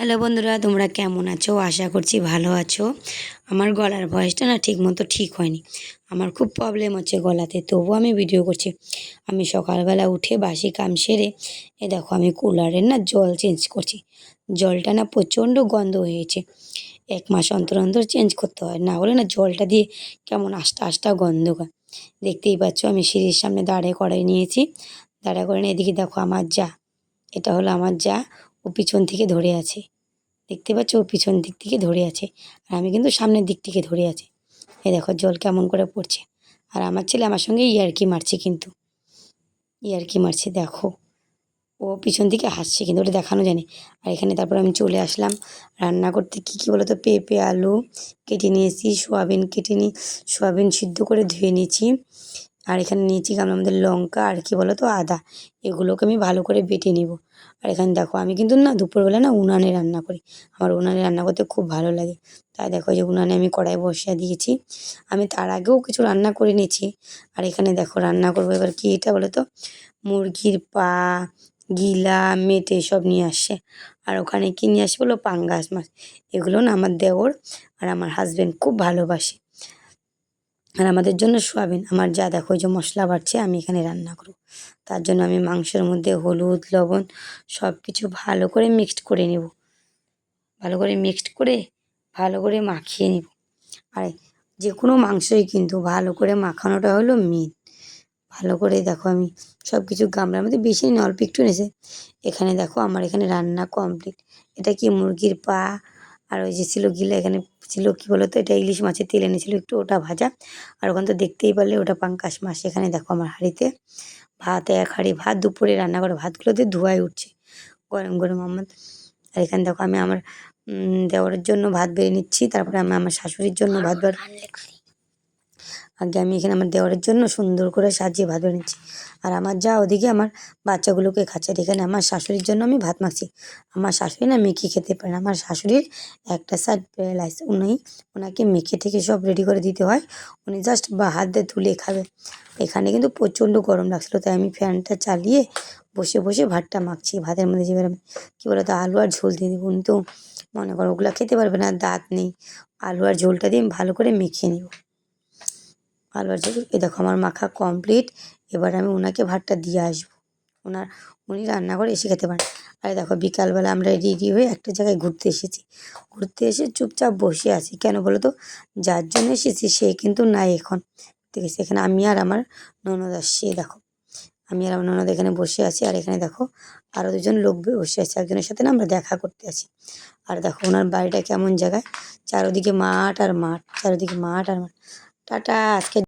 Hello বন্ধুরা, তোমরা কেমন আছো? আশা করছি ভালো আছো। আমার গলার ভয়েসটা না ঠিক মতো ঠিক হয়নি। আমার খুব প্রবলেম হচ্ছে গলাতে, তবুও আমি ভিডিও করছি। আমি সকালবেলা উঠে বাসি কাম সেরে, এ দেখো আমি কুলারের না জল চেঞ্জ করছি। জলটা না প্রচণ্ড গন্ধ হয়েছে। এক মাস অন্তর অন্তর চেঞ্জ করতে হয়। না হলে না জলটা দিয়ে কেমন আস্তা আস্তা গন্ধ হয়। দেখতেই পাচ্ছ, আমি সিঁড়ির সামনে দাঁড়ে করাই নিয়েছি। দাঁড়া করে এদিকে দেখো আমার যা। এটা হলো আমার যা ও পিছন থেকে ধরে আছে। দেখতে পাচ্ছ? ও পিছন দিক থেকে ধরে আছে। আর আমি কিন্তু সামনের দিক থেকে ধরে আছি। এই দেখো, জল কেমন করে পড়ছে। আর আমার ছেলে আমার সঙ্গে ইয়ার্কি মারছে কিন্তু। ইয়ার্কি মারছে, দেখো। ও পিছন দিকে হাসছে কিন্তু, ওটা দেখানো জানে আর এখানে তারপর আমি চলে আসলাম। রান্না করতে কী কী বলো তো পেঁপে, আলু কেটে নিয়েছি, সোয়াবিন কেটে নিয়ে সোয়াবিন সিদ্ধ করে ধুয়ে নিয়েছি। আর এখানে নিয়েছি গামলার আমাদের লঙ্কা আর কি বলো তো আদা। এগুলোকে আমি ভালো করে বেটে নিব। আর এখানে দেখো, আমি কিন্তু না দুপুরবেলা না উনানে রান্না করি। আমার উনানে রান্না করতে খুব ভালো লাগে। তাই দেখো যে উনানে আমি কড়াই বসিয়ে দিয়েছি। আমি তার আগেও কিছু রান্না করে নিয়েছি। আর এখানে দেখো, রান্না করব এবার কি এটা বলো তো মুরগির পা, গিলা, মেটে সব নিয়ে আসছে। আর ওখানে কি নিয়ে আসে বলো? পাঙ্গাস মাছ। এগুলো না আমার দেওর আর আমার হাজব্যান্ড খুব ভালোবাসে। আর আমাদের জন্য সোয়াবিন। আমার যা দেখো যে মশলা বাড়ছে, আমি এখানে রান্না করব। তার জন্য আমি মাংসের মধ্যে হলুদ, লবণ সব কিছু ভালো করে মিক্সড করে নেব। ভালো করে মিক্সড করে, ভালো করে মাখিয়ে নেব। আর যে কোনো মাংসই কিন্তু ভালো করে মাখানোটা হলো মেন ভালো করে দেখো আমি সব কিছু গামলার মধ্যে বেশি নিই, অল্প একটু নেছে এখানে দেখো আমার এখানে রান্না কমপ্লিট এটা কি মুরগির পা? আর ওই যে ছিল গিলা, এখানে ছিল কি বলতো, এটা ইলিশ মাছের তেল এনেছিল একটু, ওটা ভাজা। আর ওখান তো দেখতেই পারলে ওটা পাঙ্কাশ মাছ, এখানে দেখো আমার হাঁড়িতে ভাত, এক হাঁড়ি ভাত, দুপুরে রান্না করে ভাতগুলোতে ধোয়ায় উঠছে, গরম গরম আমার। আর এখানে দেখো আমি আমার দেওয়ার জন্য ভাত বেড়ে নিচ্ছি, তারপরে আমি আমার শাশুড়ির জন্য ভাত বেড়ে আগে আমি এখানে আমার দেওয়ারের জন্য সুন্দর করে সাজিয়ে ভাত বেড়ে নিচ্ছি আর আমার যা ওদিকে আমার বাচ্চাগুলোকে খাচ্ছে, এখানে আমার শাশুড়ির জন্য আমি ভাত মাখছি। আমার শাশুড়ি না মেখে খেতে পারে আমার শাশুড়ির একটা সাইড প্যারালাইজ উনি ওনাকে মেখে থেকে সব রেডি করে দিতে হয়। উনি জাস্ট বা হাত দিয়ে তুলে খাবে। এখানে কিন্তু প্রচণ্ড গরম লাগছিল, তাই আমি ফ্যানটা চালিয়ে বসে বসে ভাতটা মাখছি। ভাতের মধ্যে যে আমি কী বলো তো আলু আর ঝোল দিয়ে দেবো। উনি তো মনে করো ওগুলো খেতে পারবে না, দাঁত নেই। আলু আর ঝোলটা দিয়ে ভালো করে মেখে নেব। আলু আর ঝোল এই দেখো আমার মাখা কমপ্লিট এবার আমি ওনাকে ভাতটা দিয়ে আসব। ওনার উনি রান্না করে এসে খেতে পারেন। আর দেখো, বিকালবেলা আমরা রেডি হয়ে একটা জায়গায় ঘুরতে এসেছি। ঘুরতে এসে চুপচাপ বসে আছি। কেন বলো তো? যার জন্য এসেছি, সে কিন্তু নাই এখন। ঠিক আছে, এখানে আমি আর আমার ননদ আসছি দেখো, আমি আর আমার ননদ এখানে বসে আছি। আর এখানে দেখো আরও দুজন লোক বসে আছে। একজনের সাথে না আমরা দেখা করতে আছি। আর দেখো, ওনার বাড়িটা কেমন জায়গায়? চারোদিকে মাঠ আর মাঠ, চারোদিকে মাঠ আর মাঠ। টাটা আজকে